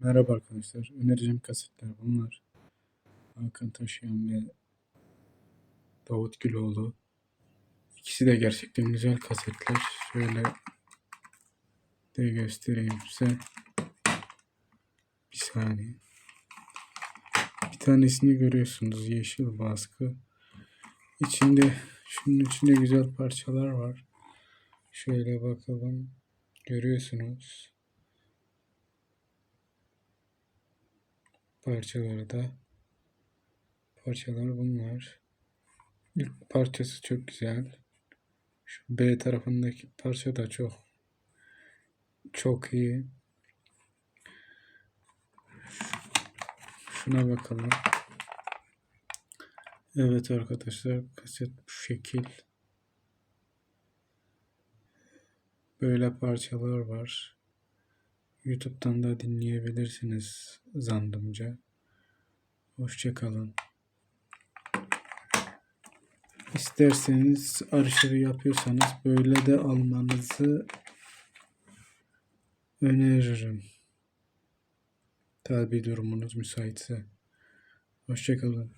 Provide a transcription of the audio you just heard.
Merhaba arkadaşlar. Önereceğim kasetler bunlar. Hakan Taşıyan ve Davut Güloğlu. İkisi de gerçekten güzel kasetler. Şöyle de göstereyim size. Bir saniye. Bir tanesini görüyorsunuz. Yeşil baskı. İçinde şunun içinde güzel parçalar var. Şöyle bakalım. Görüyorsunuz. Parçaları da parçalar bunlar. İlk parçası çok güzel. Şu B tarafındaki parça da çok çok iyi. Şuna bakalım. Evet arkadaşlar kaset bu şekil. Böyle parçalar var. YouTube'dan da dinleyebilirsiniz zannımca. Hoşçakalın. İsterseniz arşivi yapıyorsanız böyle de almanızı öneririm. Tabi durumunuz müsaitse. Hoşçakalın.